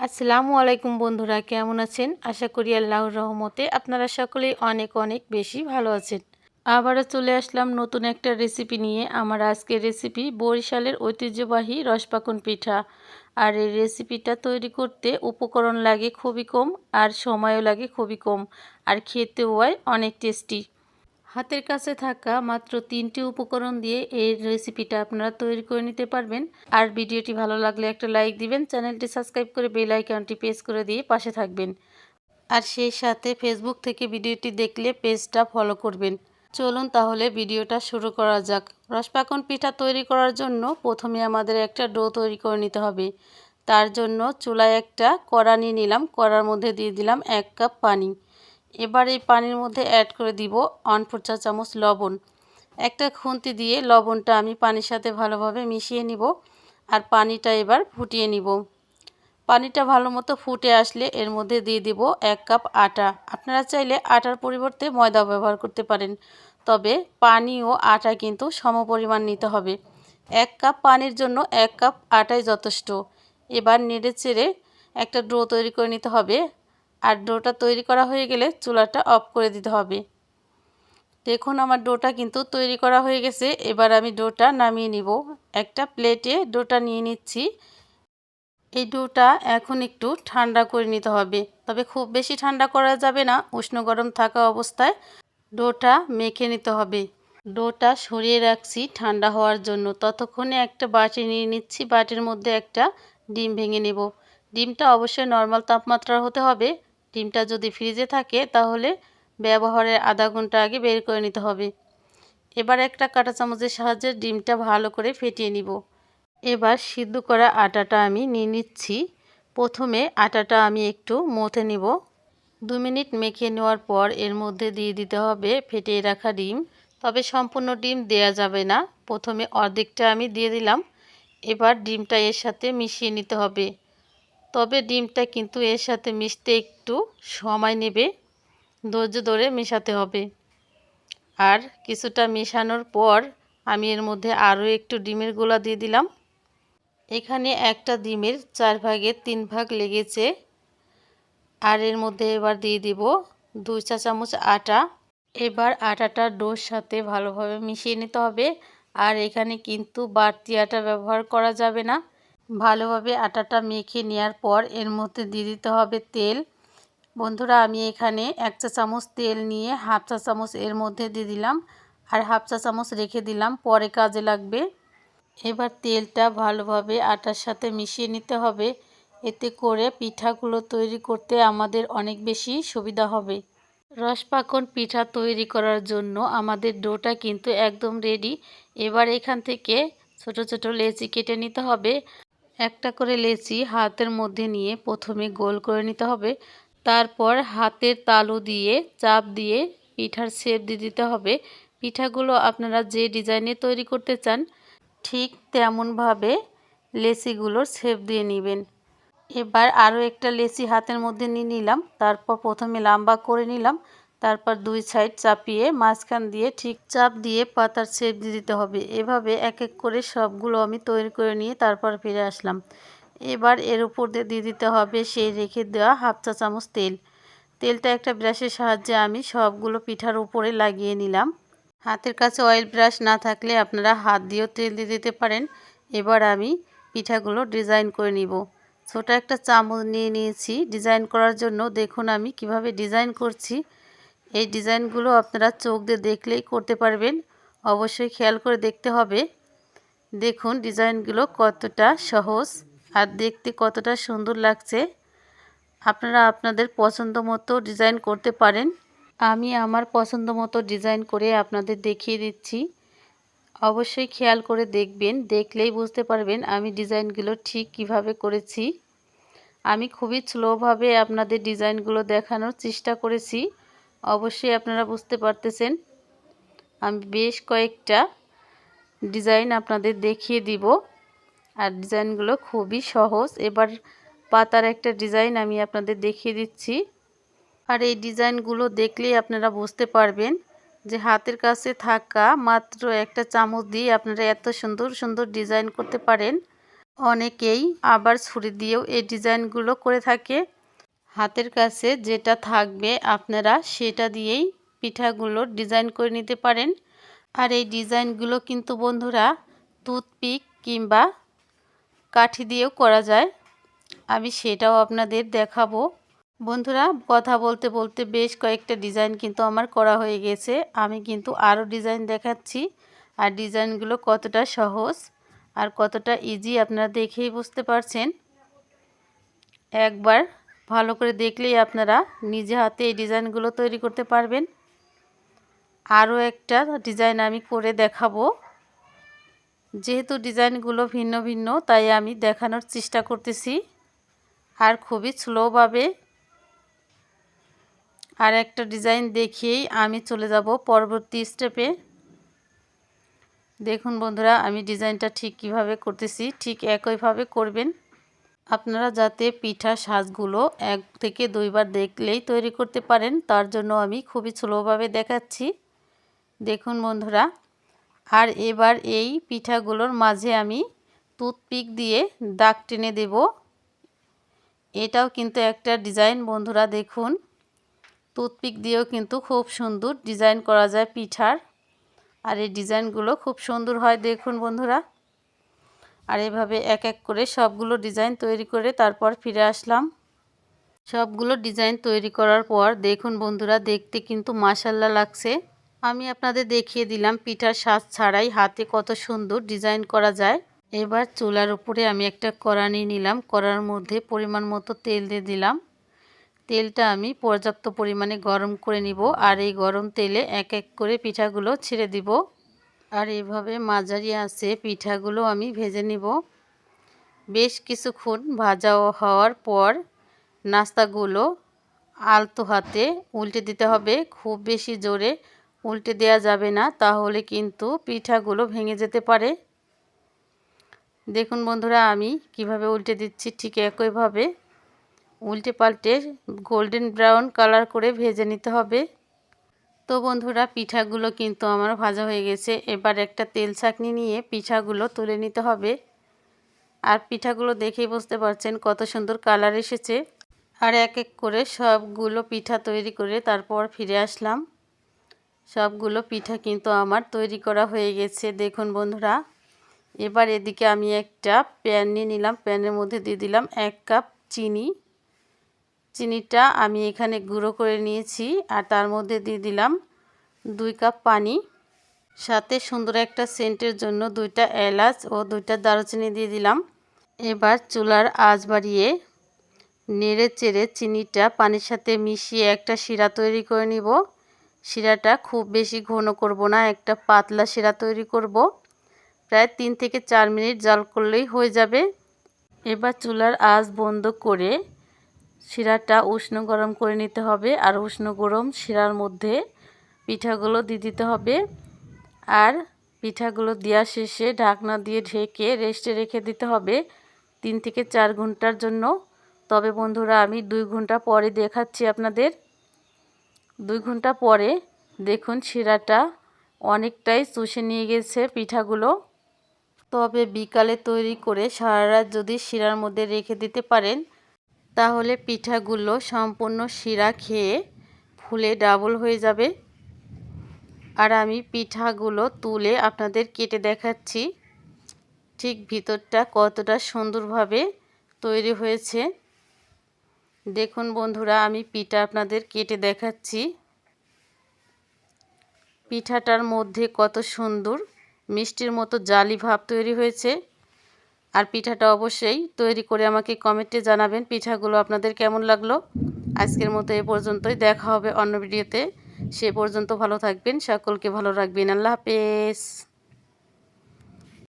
আসসালামু আলাইকুম বন্ধুরা, কেমন আছেন? আশা করি আল্লাহর রহমতে আপনারা সকলেই অনেক অনেক বেশি ভালো আছেন। আবারও চলে আসলাম নতুন একটা রেসিপি নিয়ে। আমার আজকের রেসিপি বরিশালের ঐতিহ্যবাহী রসপাকন পিঠা। আর এই রেসিপিটা তৈরি করতে উপকরণ লাগে খুবই কম আর সময়ও লাগে খুবই কম। আর খেতেও হয় অনেক টেস্টি হাতের কাছে থাকা মাত্র তিনটি উপকরণ দিয়ে এই রেসিপিটা আপনারা তৈরি করে নিতে পারবেন। আর ভিডিওটি ভালো লাগলে একটা লাইক দিবেন, চ্যানেলটি সাবস্ক্রাইব করে বেল আইকনটি প্রেস করে দিয়ে পাশে থাকবেন। আর সেই সাথে ফেসবুক থেকে ভিডিওটি দেখলে পেজটা ফলো করবেন। চলুন তাহলে ভিডিওটা শুরু করা যাক। রসপাকন পিঠা তৈরি করার জন্য প্রথমে আমাদের একটা ডো তৈরি করে নিতে হবে। তার জন্য চুলায় একটা কড়া নিয়ে নিলাম। কড়ার মধ্যে দিয়ে দিলাম এক কাপ পানি। এবার এই পানির মধ্যে অ্যাড করে দিব ওয়ান ফোর চা চামচ লবণ। একটা খুন্তি দিয়ে লবণটা আমি পানির সাথে ভালোভাবে মিশিয়ে নিব আর পানিটা এবার ফুটিয়ে নিব। পানিটা ভালো মতো ফুটে আসলে এর মধ্যে দিয়ে দিব এক কাপ আটা। আপনারা চাইলে আটার পরিবর্তে ময়দা ব্যবহার করতে পারেন, তবে পানি ও আটা কিন্তু সমপরিমাণ নিতে হবে। এক কাপ পানির জন্য এক কাপ আটাই যথেষ্ট। এবার নেড়ে চেড়ে একটা ডো তৈরি করে নিতে হবে। আর ডোটা তৈরি করা হয়ে গেলে চুলাটা অফ করে দিতে হবে। দেখুন আমার ডোটা কিন্তু তৈরি করা হয়ে গেছে। এবার আমি ডোটা নামিয়ে নিব। একটা প্লেটে ডোটা নিয়ে নিচ্ছি। এই ডোটা এখন একটু ঠান্ডা করে নিতে হবে। তবে খুব বেশি ঠান্ডা করা যাবে না, উষ্ণ গরম থাকা অবস্থায় ডোটা মেখে নিতে হবে। ডোটা সরিয়ে রাখছি ঠান্ডা হওয়ার জন্য। ততক্ষণে একটা বাটি নিয়ে নিচ্ছি। বাটির মধ্যে একটা ডিম ভেঙে নেব। ডিমটা অবশ্যই নর্মাল তাপমাত্রার হতে হবে। ডিমটা যদি ফ্রিজে থাকে, তাহলে ব্যবহারের আধা ঘণ্টা আগে বের করে নিতে হবে। এবার একটা কাঁটা চামচের সাহায্যে ডিমটা ভালো করে ফেটিয়ে নিব। এবার সিদ্ধ করা আটাটা আমি নিয়ে নিচ্ছি। প্রথমে আটাটা আমি একটু মথে নিব। দু মিনিট মেখে নেওয়ার পর এর মধ্যে দিয়ে দিতে হবে ফেটিয়ে রাখা ডিম। তবে সম্পূর্ণ ডিম দেয়া যাবে না। প্রথমে অর্ধেকটা আমি দিয়ে দিলাম। এবার ডিমটা এর সাথে মিশিয়ে নিতে হবে। তবে ডিমটা কিন্তু এর সাথে মিশতে একটু সময় নেবে। ধৈর্য ধরে মেশাতে হবে। আর কিছুটা মেশানোর পর আমি এর মধ্যে আরও একটু ডিমের গোলা দিয়ে দিলাম। এখানে একটা ডিমের চার ভাগের তিন ভাগ লেগেছে। আর এর মধ্যে এবার দিয়ে দিব দুই চা চামচ আটা। এবার আটাটা ডোর সাথে ভালোভাবে মিশিয়ে নিতে হবে। আর এখানে কিন্তু বাড়তি আটা ব্যবহার করা যাবে না। ভালোভাবে আটাটা মেখে নেওয়ার পর এর মধ্যে দিয়ে দিতে হবে তেল। বন্ধুরা, আমি এখানে এক চা চামচ তেল নিয়ে হাফ চা চামচ এর মধ্যে দিয়ে দিলাম আর হাফ চা চামচ রেখে দিলাম, পরে কাজে লাগবে। এবার তেলটা ভালোভাবে আটার সাথে মিশিয়ে নিতে হবে। এতে করে পিঠাগুলো তৈরি করতে আমাদের অনেক বেশি সুবিধা হবে। রসপাকন পিঠা তৈরি করার জন্য আমাদের ডোটা কিন্তু একদম রেডি এবার এখান থেকে ছোট ছোট লেচি কেটে নিতে হবে। একটা করে লেচি হাতের মধ্যে নিয়ে প্রথমে গোল করে নিতে হবে। তারপর হাতের তালু দিয়ে, চাপ দিয়ে পিঠার শেপ দিয়ে দিতে হবে। পিঠাগুলো আপনারা যে ডিজাইনে তৈরি করতে চান, ঠিক তেমনভাবে লেচিগুলোর শেপ দিয়ে নেবেন। এবার আরও একটা লেচি হাতের মধ্যে নিয়ে নিলাম। তারপর প্রথমে লম্বা করে নিলাম। তারপর দুই সাইড চাপিয়ে মাঝখান দিয়ে ঠিক চাপ দিয়ে পাতার শেপ দিতে হবে। এভাবে এক এক করে সবগুলো আমি তৈরি করে নিয়ে তারপর ফিরে আসলাম। এবার এর উপর দিয়ে দিয়ে দিতে হবে সেই রেখে দেওয়া হাফ চা চামচ তেল। তেলটা একটা ব্রাশের সাহায্যে আমি সবগুলো পিঠার উপরে লাগিয়ে নিলাম। হাতের কাছে অয়েল ব্রাশ না থাকলে আপনারা হাত দিয়েও তেল দিয়ে দিতে পারেন। এবার আমি পিঠাগুলো ডিজাইন করে নিব। ছোট একটা চামচ নিয়ে নিয়েছি। ডিজাইন করার জন্য দেখুন আমি কীভাবে ডিজাইন করছি। এই ডিজাইনগুলো আপনারা চোখ দিয়ে দেখলেই করতে পারবেন। অবশ্যই খেয়াল করে দেখতে হবে। দেখুন ডিজাইনগুলো কতটা সহজ আর দেখতে কতটা সুন্দর লাগছে। আপনারা আপনাদের পছন্দ মতো ডিজাইন করতে পারেন। আমি আমার পছন্দ মতো ডিজাইন করে আপনাদের দেখিয়ে দিচ্ছি। অবশ্যই খেয়াল করে দেখবেন, দেখলেই বুঝতে পারবেন আমি ডিজাইনগুলো ঠিক কীভাবে করেছি। আমি খুবই স্লোভাবে আপনাদের ডিজাইনগুলো দেখানোর চেষ্টা করেছি। অবশ্যই আপনারা বুঝতে পারতেছেন। আমি বেশ কয়েকটা ডিজাইন আপনাদের দেখিয়ে দিব। আর ডিজাইনগুলো খুবই সহজ। এবার পাতার একটা ডিজাইন আমি আপনাদের দেখিয়ে দিচ্ছি। আর এই ডিজাইনগুলো দেখলেই আপনারা বুঝতে পারবেন যে হাতের কাছে থাকা মাত্র একটা চামচ দিয়ে আপনারা এত সুন্দর সুন্দর ডিজাইন করতে পারেন। অনেকেই আবার ছুরি দিয়েও এই ডিজাইনগুলো করে থাকে। হাতের কাছে যেটা থাকবে আপনারা সেটা দিয়েই পিঠাগুলো ডিজাইন করে নিতে পারেন। আর এই ডিজাইনগুলো কিন্তু বন্ধুরা টুথপিক কিংবা কাঠি দিয়েও করা যায়। আমি সেটাও আপনাদের দেখাবো। বন্ধুরা, কথা বলতে বলতে বেশ কয়েকটা ডিজাইন কিন্তু আমার করা হয়ে গেছে। আমি কিন্তু আরও ডিজাইন দেখাচ্ছি। আর ডিজাইনগুলো কতটা সহজ আর কতটা ইজি আপনারা দেখেই বুঝতে পারছেন। একবার ভালো করে দেখলেই আপনারা নিজে হাতে এই ডিজাইনগুলো তৈরি করতে পারবেন। আরও একটা ডিজাইন আমি করে দেখাবো। যেহেতু ডিজাইনগুলো ভিন্ন ভিন্ন, তাই আমি দেখানোর চেষ্টা করতেছি। আর খুবই স্লোভাবে। আর একটা ডিজাইন দেখিয়েই আমি চলে যাব পরবর্তী স্টেপে। দেখুন বন্ধুরা, আমি ডিজাইনটা ঠিক কীভাবে করতেছি, ঠিক একইভাবে করবেন। আপনারা যাতে পিঠা সাজগুলো এক থেকে দুইবার দেখলেই তৈরি করতে পারেন, তার জন্য আমি খুবই স্লোভাবে দেখাচ্ছি। দেখুন বন্ধুরা, আর এবার এই পিঠাগুলোর মাঝে আমি টুথপিক দিয়ে দাগ টেনে দেব। এটাও কিন্তু একটা ডিজাইন বন্ধুরা, দেখুন। টুথপিক দিয়েও কিন্তু খুব সুন্দর ডিজাইন করা যায় পিঠার, আর এই ডিজাইনগুলো খুব সুন্দর হয়, দেখুন বন্ধুরা। আর এভাবে এক এক করে সবগুলো ডিজাইন তৈরি করে তারপর ফিরে আসলাম। সবগুলো ডিজাইন তৈরি করার পর দেখুন বন্ধুরা, দেখতে কিন্তু মাসাল্লা লাগছে। আমি আপনাদের দেখিয়ে দিলাম পিঠার সাজ ছাড়াই হাতে কত সুন্দর ডিজাইন করা যায়। এবার চুলার উপরে আমি একটা কড়া নিয়ে নিলাম। কড়ার মধ্যে পরিমাণ মতো তেল দিয়ে দিলাম। তেলটা আমি পর্যাপ্ত পরিমাণে গরম করে নিব আর এই গরম তেলে এক এক করে পিঠাগুলো ছেড়ে দিব। আর এভাবে মাঝারি আছে পিঠাগুলো আমি ভেজে নিব। বেশ কিছুক্ষণ ভাজা হওয়ার পর নাস্তাগুলো আলতো হাতে উল্টে দিতে হবে। খুব বেশি জোরে উল্টে দেওয়া যাবে না, তাহলে কিন্তু পিঠাগুলো ভেঙে যেতে পারে। দেখুন বন্ধুরা, আমি কীভাবে উল্টে দিচ্ছি ঠিক একইভাবে। উল্টে পাল্টে গোল্ডেন ব্রাউন কালার করে ভেজে নিতে হবে। তো বন্ধুরা, পিঠাগুলো কিন্তু আমার ভাজা হয়ে গেছে। এবার একটা তেল ছাঁকনি নিয়ে পিঠাগুলো তুলে নিতে হবে। আর পিঠাগুলো দেখেই বুঝতে পারছেন কত সুন্দর কালার এসেছে। আর এক এক করে সবগুলো পিঠা তৈরি করে তারপর ফিরে আসলাম। সবগুলো পিঠা কিন্তু আমার তৈরি করা হয়ে গেছে। দেখুন বন্ধুরা, এবার এদিকে আমি একটা প্যান নিয়ে নিলাম। প্যানের মধ্যে দিয়ে দিলাম এক কাপ চিনি। চিনিটা আমি এখানে গুঁড়ো করে নিয়েছি আর তার মধ্যে দিয়ে দিলাম দুই কাপ পানি। সাথে সুন্দর একটা সেন্টের জন্য দুইটা এলাচ ও দুইটা দারুচিনি দিয়ে দিলাম। এবার চুলার আঁচ বাড়িয়ে নেড়ে চেড়ে চিনিটা পানির সাথে মিশিয়ে একটা শিরা তৈরি করে নিব। শিরাটা খুব বেশি ঘন করব না, একটা পাতলা শিরা তৈরি করব। প্রায় তিন থেকে চার মিনিট জল করলেই হয়ে যাবে। এবার চুলার আঁচ বন্ধ করে শিরাটা উষ্ণ গরম করে নিতে হবে আর উষ্ণ গরম শিরার মধ্যে পিঠাগুলো দিয়ে দিতে হবে। আর পিঠাগুলো দেওয়া শেষে ঢাকনা দিয়ে ঢেকে রেস্টে রেখে দিতে হবে তিন থেকে চার ঘণ্টার জন্য। তবে বন্ধুরা, আমি দুই ঘণ্টা পরে দেখাচ্ছি আপনাদের। দুই ঘণ্টা পরে দেখুন শিরাটা অনেকটাই চুষে নিয়ে গেছে পিঠাগুলো। তবে বিকালে তৈরি করে সারা রাত যদি শিরার মধ্যে রেখে দিতে পারেন তাহলে পিঠাগুলো সম্পূর্ণ শিরা খেয়ে ফুলে ডাবল হয়ে যাবে। আর আমি পিঠাগুলো তুলে আপনাদের কেটে দেখাচ্ছি। ঠিক ভিতরটা কতটা সুন্দরভাবে তৈরি হয়েছে। দেখুন বন্ধুরা, আমি পিঠা আপনাদের কেটে দেখাচ্ছি। পিঠাটার মধ্যে কত সুন্দর মিষ্টির মতো জালি ভাব তৈরি হয়েছে। আর পিঠাটা অবশ্যই তৈরি করে আমাকে কমেন্টে জানাবেন পিঠাগুলো আপনাদের কেমন লাগল। আজকের মতো এ পর্যন্তই, দেখা হবে অন্য ভিডিওতে। সে পর্যন্ত ভালো থাকবেন, সকলকে ভালো রাখবেন। আল্লাহ হাফেজ।